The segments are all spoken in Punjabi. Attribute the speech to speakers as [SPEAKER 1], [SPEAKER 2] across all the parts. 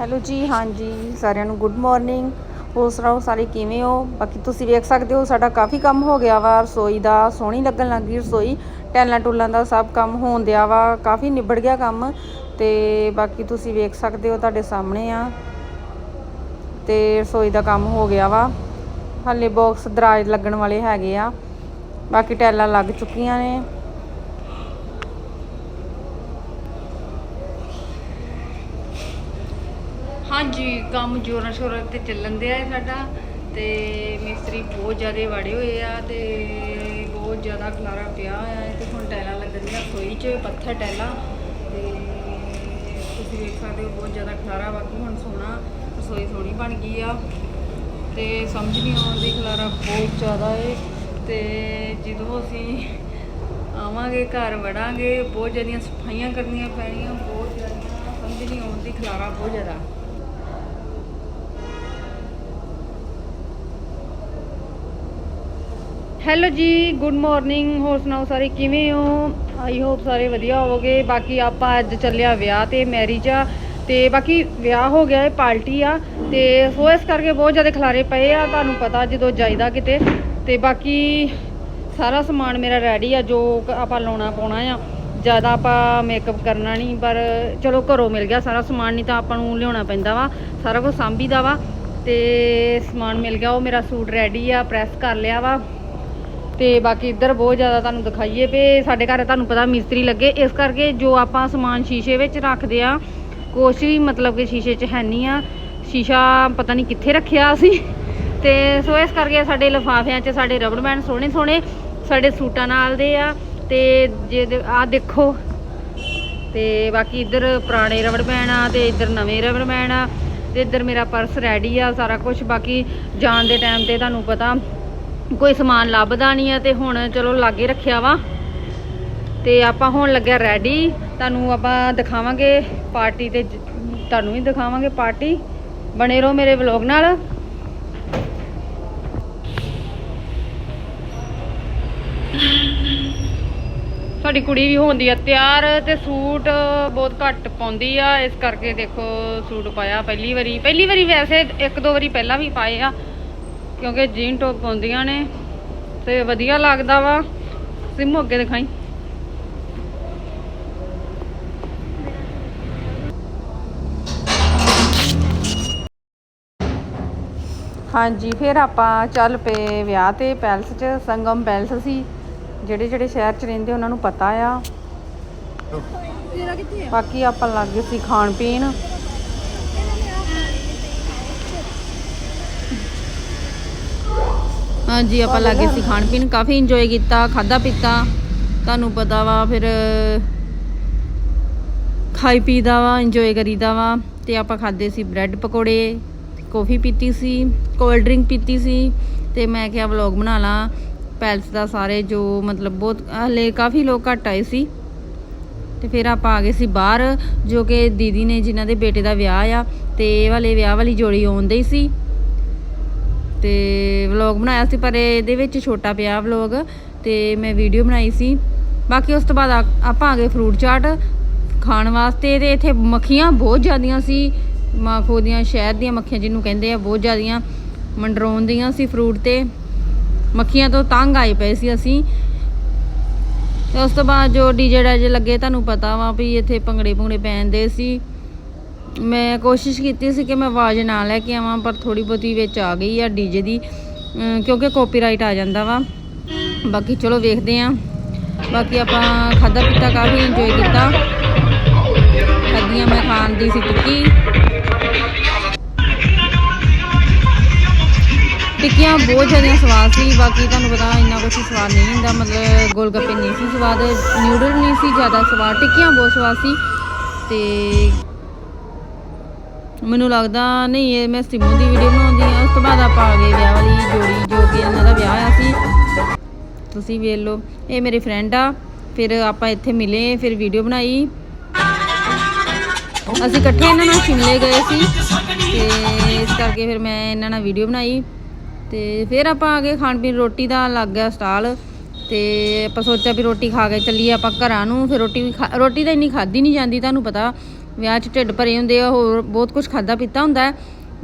[SPEAKER 1] ਹੈਲੋ ਜੀ, ਹਾਂਜੀ, ਸਾਰਿਆਂ ਨੂੰ ਗੁੱਡ ਮਾਰਨਿੰਗ ਹੋਰ ਸੁਣਾਓ ਸਾਰੇ ਕਿਵੇਂ ਹੋ? ਬਾਕੀ ਤੁਸੀਂ ਵੇਖ ਸਕਦੇ ਹੋ, ਸਾਡਾ ਕਾਫੀ ਕੰਮ ਹੋ ਗਿਆ ਵਾ, ਰਸੋਈ ਦਾ ਸੋਹਣੀ ਲੱਗਣ ਲੱਗ ਗਈ ਰਸੋਈ। ਟੈਲਾਂ ਟੂਲਾਂ ਦਾ ਸਭ ਕੰਮ ਹੋਣ ਦਿਆ ਵਾ, ਕਾਫੀ ਨਿਬੜ ਗਿਆ ਕੰਮ। ਤੇ ਬਾਕੀ ਤੁਸੀਂ ਵੇਖ ਸਕਦੇ ਹੋ, ਤੁਹਾਡੇ ਸਾਹਮਣੇ ਆ। ਤੇ ਰਸੋਈ ਦਾ ਕੰਮ ਹੋ ਗਿਆ ਵਾ। ਹਾਲੇ ਬਾਕਸ ਦਰਾਜ ਲੱਗਣ ਵਾਲੇ ਹੈਗੇ ਆ। ਬਾਕੀ ਟੈਲਾਂ ਲੱਗ ਚੁੱਕੀਆਂ ਨੇ।
[SPEAKER 2] ਹਾਂਜੀ ਕੰਮ ਜੋਰਾਂ ਸ਼ੋਰਾਂ ਤੇ ਚੱਲਣ ਦਿਆ ਹੈ ਸਾਡਾ ਤੇ ਮਿਸਤਰੀ ਬਹੁਤ ਜ਼ਿਆਦਾ ਵੜੇ ਹੋਏ ਆ ਤੇ ਬਹੁਤ ਜ਼ਿਆਦਾ ਖਲਾਰਾ ਪਿਆ ਹੋਇਆ ਹੈ ਤੇ ਹੁਣ ਟੈਲਾਂ ਲੱਗਣੀਆਂ ਰਸੋਈ 'ਚ, ਪੱਥਰ ਟੈਲਾਂ ਤੇ ਤੁਸੀਂ ਵੇਖ ਸਕਦੇ ਹੋ ਬਹੁਤ ਜ਼ਿਆਦਾ ਖਲਾਰਾ ਬਾਕੀ ਹੁਣ ਸੋਹਣਾ ਰਸੋਈ ਸੋਹਣੀ ਬਣ ਗਈ ਆ ਤੇ ਸਮਝ ਨਹੀਂ ਆਉਂਦੀ ਖਲਾਰਾ ਬਹੁਤ ਜ਼ਿਆਦਾ ਏ ਤੇ ਜਦੋਂ ਅਸੀਂ ਆਵਾਂਗੇ, ਘਰ ਵੜਾਂਗੇ, ਬਹੁਤ ਜ਼ਿਆਦੀਆਂ ਸਫਾਈਆਂ ਕਰਨੀਆਂ ਪੈਣੀਆਂ, ਬਹੁਤ ਜ਼ਿਆਦਾ ਸਮਝ ਨਹੀਂ ਆਉਂਦੀ ਖਲਾਰਾ ਬਹੁਤ ਜ਼ਿਆਦਾ। ਹੈਲੋ ਜੀ ਗੁੱਡ ਮਾਰਨਿੰਗ ਹੋਰ ਸੁਣਾਓ ਸਾਰੇ ਕਿਵੇਂ ਹੋ? ਆਈ ਹੋਪ ਸਾਰੇ ਵਧੀਆ ਹੋਵੋਗੇ। ਬਾਕੀ ਆਪਾਂ ਅੱਜ ਚੱਲਿਆ ਵਿਆਹ ਤੇ ਮੈਰਿਜ ਆ। ਤੇ ਬਾਕੀ ਵਿਆਹ ਹੋ ਗਿਆ ਹੈ ਪਾਰਟੀ ਆ। ਤੇ ਸੋ ਇਸ ਕਰਕੇ ਬਹੁਤ ਜ਼ਿਆਦਾ ਖਲਾਰੇ ਪਏ ਆ, ਤੁਹਾਨੂੰ ਪਤਾ ਜਦੋਂ ਜਾਈਦਾ ਕਿਤੇ। ਤੇ ਬਾਕੀ ਸਾਰਾ ਸਮਾਨ ਮੇਰਾ ਰੈਡੀ ਆ, ਜੋ ਆਪਾਂ ਲਾਉਣਾ ਪਾਉਣਾ ਆ। ਜ਼ਿਆਦਾ ਆਪਾਂ ਮੇਕਅਪ ਕਰਨਾ ਨਹੀਂ, ਪਰ ਚਲੋ ਘਰੋਂ ਮਿਲ ਗਿਆ ਸਾਰਾ ਸਮਾਨ, ਨਹੀਂ ਤਾਂ ਆਪਾਂ ਨੂੰ ਲਿਆਉਣਾ ਪੈਂਦਾ ਵਾ। ਸਾਰਾ ਕੁਝ ਸਾਂਭੀਦਾ ਵਾ। ਤੇ ਸਮਾਨ ਮਿਲ ਗਿਆ, ਉਹ ਮੇਰਾ ਸੂਟ ਰੈਡੀ ਆ ਪ੍ਰੈਸ ਕਰ ਲਿਆ ਵਾ। ਤੇ ਬਾਕੀ ਇੱਧਰ ਬਹੁਤ ਜ਼ਿਆਦਾ ਤੁਹਾਨੂੰ ਦਿਖਾਈਏ ਵੀ ਸਾਡੇ ਘਰ ਤੁਹਾਨੂੰ ਪਤਾ ਮਿਸਤਰੀ ਲੱਗੇ। ਇਸ ਕਰਕੇ ਜੋ ਆਪਾਂ ਸਮਾਨ ਸ਼ੀਸ਼ੇ ਵਿੱਚ ਰੱਖਦੇ ਆ, ਕੁਛ ਵੀ ਮਤਲਬ ਕਿ ਸ਼ੀਸ਼ੇ 'ਚ ਹੈ ਨਹੀਂ ਆ। ਸ਼ੀਸ਼ਾ ਪਤਾ ਨਹੀਂ ਕਿੱਥੇ ਰੱਖਿਆ ਅਸੀਂ ਤੇ ਸੋ ਇਸ ਕਰਕੇ ਸਾਡੇ ਲਿਫਾਫਿਆਂ 'ਚ, ਸਾਡੇ ਰਬੜ ਬੈਂਡ ਸੋਹਣੇ ਸੋਹਣੇ ਸਾਡੇ ਸੂਟਾਂ ਨਾਲ ਦੇ ਆ। ਤੇ ਜੇ ਆ ਦੇਖੋ। ਤੇ ਬਾਕੀ ਇੱਧਰ ਪੁਰਾਣੇ ਰਬੜ ਬੈਂਡ ਆ ਤੇ ਇੱਧਰ ਨਵੇਂ ਰਬੜ ਬੈਂਡ ਆ। ਤੇ ਇੱਧਰ ਮੇਰਾ ਪਰਸ ਰੈਡੀ ਆ, ਸਾਰਾ ਕੁਝ ਬਾਕੀ ਜਾਣ ਦੇ ਟਾਈਮ ਤੇ ਤੁਹਾਨੂੰ ਪਤਾ ਕੋਈ ਸਮਾਨ ਲੱਭਦਾ ਨਹੀਂ ਆ ਤੇ ਹੁਣ ਚਲੋ ਲਾਗੇ ਰੱਖਿਆ ਵਾ। ਤੇ ਆਪਾਂ ਹੁਣ ਲੱਗਿਆ ਰੈਡੀ ਤੁਹਾਨੂੰ ਆਪਾਂ ਦਿਖਾਵਾਂਗੇ ਪਾਰਟੀ ਤੇ ਤੁਹਾਨੂੰ ਵੀ ਦਿਖਾਵਾਂਗੇ ਪਾਰਟੀ ਬਣੇ ਰਹੋ ਮੇਰੇ ਵਲੌਗ ਨਾਲ। ਸਾਡੀ ਕੁੜੀ ਵੀ ਹੁੰਦੀ ਆ ਤਿਆਰ ਤੇ ਸੂਟ ਬਹੁਤ ਘੱਟ ਪਾਉਂਦੀ ਆ। ਇਸ ਕਰਕੇ ਦੇਖੋ ਸੂਟ ਪਾਇਆ ਪਹਿਲੀ ਵਾਰੀ। ਪਹਿਲੀ ਵਾਰੀ ਵੈਸੇ ਇੱਕ ਦੋ ਵਾਰੀ ਪਹਿਲਾਂ ਵੀ ਪਾਏ ਆ। ਕਿਉਂਕਿ ਜੀਨ ਟੌਪ ਪਾਉਂਦੀਆਂ ਨੇ ਤੇ ਵਧੀਆ ਲੱਗਦਾ ਵਾ। ਸਿਮ ਅੱਗੇ ਦਿਖਾਈ।
[SPEAKER 1] ਹਾਂਜੀ ਫਿਰ ਆਪਾਂ ਚੱਲ ਪਏ ਵਿਆਹ ਤੇ ਪੈਲਸ 'ਚ ਸੰਗਮ ਪੈਲਸ ਸੀ। ਜਿਹੜੇ ਜਿਹੜੇ ਸ਼ਹਿਰ 'ਚ ਰਹਿੰਦੇ ਉਹਨਾਂ ਨੂੰ ਪਤਾ ਆ। ਬਾਕੀ ਆਪਾਂ ਲੱਗ ਗਏ ਸੀ ਖਾਣ ਪੀਣ।
[SPEAKER 2] ਹਾਂਜੀ, ਆਪਾਂ ਲੱਗੇ ਸੀ ਖਾਣ ਪੀਣ, ਕਾਫੀ ਇੰਜੋਏ ਕੀਤਾ ਖਾਦਾ ਪੀਤਾ। ਤੁਹਾਨੂੰ ਪਤਾ ਵਾ, ਫਿਰ, ਖਾਈ ਪੀਦਾ ਵਾ ਇੰਜੋਏ ਕਰੀਦਾ ਵਾ। ਤੇ ਆਪਾਂ ਖਾਦੇ ਸੀ ਬ੍ਰੈਡ ਪਕੌੜੇ ਕੌਫੀ ਪੀਤੀ ਸੀ ਕੋਲਡ ਡਰਿੰਕ ਪੀਤੀ ਸੀ। ਤੇ ਮੈਂ ਕਿਹਾ ਵਲੌਗ ਬਣਾ ਲਾਂ। ਪੈਲਸ ਦਾ ਸਾਰੇ ਜੋ, ਮਤਲਬ ਬਹੁਤ, ਹਲੇ ਕਾਫੀ ਲੋਕ ਘੱਟ ਆਏ ਸੀ। ਤੇ ਫਿਰ ਆਪਾਂ ਆ ਗਏ ਸੀ ਬਾਹਰ, ਜੋ ਕਿ ਦੀਦੀ ਨੇ ਜਿਨ੍ਹਾਂ ਦੇ ਬੇਟੇ ਦਾ ਵਿਆਹ ਆ, ਤੇ ਇਹ ਵਾਲੇ ਵਿਆਹ ਵਾਲੀ ਜੋੜੀ ਆਉਂਦੇ ਹੀ ਸੀ। ਤੇ ਵਲੌਗ ਬਣਾਇਆ ਸੀ, ਪਰ ਇਹਦੇ ਵਿੱਚ ਛੋਟਾ ਪਿਆ ਵਲੌਗ ਤੇ ਮੈਂ ਵੀਡੀਓ ਬਣਾਈ ਸੀ। ਬਾਕੀ ਉਸ ਤੋਂ ਬਾਅਦ ਆ- ਆਪਾਂ ਆ ਗਏ ਫਰੂਟ ਚਾਟ ਖਾਣ ਵਾਸਤੇ ਤੇ ਇੱਥੇ ਮੱਖੀਆਂ ਬਹੁਤ ਜ਼ਿਆਦੀਆਂ ਸੀ। ਮਾਖੋ ਦੀਆਂ ਸ਼ਹਿਰ ਦੀਆਂ ਮੱਖੀਆਂ ਜਿਹਨੂੰ ਕਹਿੰਦੇ ਆ, ਬਹੁਤ ਜ਼ਿਆਦੀਆਂ। ਮੰਡਰਾਉਣ ਦੀਆਂ ਸੀ ਫਰੂਟ ਤੇ। ਮੱਖੀਆਂ ਤੋਂ ਤੰਗ ਆਏ ਪਏ ਸੀ ਅਸੀਂ। ਤੇ ਉਸ ਤੋਂ ਬਾਅਦ ਜੋ ਡੀਜੇ ਡਾਜੇ ਲੱਗੇ, ਤੁਹਾਨੂੰ ਪਤਾ ਵਾ ਵੀ ਇੱਥੇ ਭੰਗੜੇ ਭੁੰਗੜੇ ਪੈਂਦੇ ਸੀ। ਮੈਂ ਕੋਸ਼ਿਸ਼ ਕੀਤੀ ਸੀ ਕਿ ਮੈਂ ਆਵਾਜ਼ ਨਾ ਲੈ ਕੇ ਆਵਾਂ, ਪਰ ਥੋੜੀ ਬਹੁਤੀ ਵਿੱਚ ਆ ਗਈ ਆ ਡੀਜੇ ਦੀ ਕਿਉਂਕਿ ਕਾਪੀਰਾਈਟ ਆ ਜਾਂਦਾ ਵਾ। ਬਾਕੀ ਚਲੋ ਵੇਖਦੇ ਆਂ। ਬਾਕੀ ਆਪਾਂ ਖਾਦਾ ਪੀਤਾ ਕਾਫੀ ਇੰਜੋਏ ਕੀਤਾ। ਖਾਦੀਆਂ ਮੈਂ ਖਾਣ ਦੀ ਸੀ ਟਿੱਕੀ। ਟਿੱਕੀਆਂ ਬਹੁਤ ਜ਼ਿਆਦਾ ਸਵਾਦ ਸੀ, ਬਾਕੀ ਤੁਹਾਨੂੰ ਪਤਾ ਇੰਨਾ ਕੁਛ ਸਵਾਦ ਨਹੀਂ ਹੁੰਦਾ। ਮਤਲਬ ਗੋਲ ਗੱਪੇ ਨਹੀਂ ਸੀ ਸਵਾਦ ਨਿਊਡਲ ਨਹੀਂ ਸੀ ਜ਼ਿਆਦਾ ਸਵਾਦ, ਟਿੱਕੀਆਂ ਬਹੁਤ ਸਵਾਦ ਸੀ। ਤੇ ਮੈਨੂੰ ਲੱਗਦਾ ਨਹੀਂ ਇਹ ਮੈਂ ਸਿਮੂ ਦੀ ਵੀਡੀਓ ਬਣਾਉਂਦੀ ਆ ਉਸ ਤੋਂ ਬਾਅਦ ਆਪਾਂ ਆ ਗਏ ਵਿਆਹ ਵਾਲੀ ਜੋੜੀ, ਜੋ ਕਿ ਇਹਨਾਂ ਦਾ ਵਿਆਹ ਆ ਸੀ। ਤੁਸੀਂ ਵੇਖ ਲਓ, ਇਹ ਮੇਰੇ ਫਰੈਂਡ ਆ। ਫਿਰ ਆਪਾਂ ਇੱਥੇ ਮਿਲੇ, ਫਿਰ ਵੀਡੀਓ ਬਣਾਈ। ਅਸੀਂ ਇਕੱਠੇ ਇਹਨਾਂ ਨਾਲ ਸ਼ਿਮਲੇ ਗਏ ਸੀ। ਤੇ ਇਸ ਕਰਕੇ ਫਿਰ ਮੈਂ ਇਹਨਾਂ ਨਾਲ ਵੀਡੀਓ ਬਣਾਈ। ਤੇ ਫਿਰ ਆਪਾਂ ਆ ਗਏ ਖਾਣ ਪੀਣ, ਰੋਟੀ ਦਾ ਲੱਗ ਗਿਆ ਸਟਾਲ। ਤੇ ਆਪਾਂ ਸੋਚਿਆ ਵੀ ਰੋਟੀ ਖਾ ਕੇ ਚੱਲੀਏ ਆਪਾਂ ਘਰਾਂ ਨੂੰ। ਫਿਰ ਰੋਟੀ ਵੀ ਖਾ- ਰੋਟੀ ਤਾਂ ਇੰਨੀ ਖਾਦੀ ਨਹੀਂ ਜਾਂਦੀ, ਤੁਹਾਨੂੰ ਪਤਾ।
[SPEAKER 1] ਵਿਆਹ 'ਚ ਢਿੱਡ ਭਰੇ ਹੁੰਦੇ ਆ, ਹੋਰ ਬਹੁਤ ਕੁਝ ਖਾਦਾ ਪੀਤਾ ਹੁੰਦਾ ਹੈ।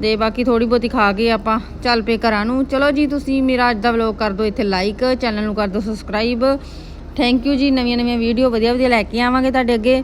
[SPEAKER 1] ਤੇ ਬਾਕੀ ਥੋੜੀ ਬਹੁਤੀ ਖਾ ਕੇ ਆਪਾਂ ਚੱਲ ਪਏ ਘਰਾਂ ਨੂੰ। ਚਲੋ ਜੀ, ਤੁਸੀਂ ਮੇਰਾ ਅੱਜ ਦਾ ਵਲੌਗ ਕਰ ਦਿਓ ਇੱਥੇ ਲਾਈਕ ਚੈਨਲ ਨੂੰ ਕਰ ਦਿਓ ਸਬਸਕ੍ਰਾਈਬ ਥੈਂਕ ਯੂ ਜੀ ਨਵੀਆਂ ਨਵੀਆਂ ਵੀਡੀਓ ਵਧੀਆ ਵਧੀਆ ਲੈ ਕੇ ਆਵਾਂਗੇ ਤੁਹਾਡੇ ਅੱਗੇ।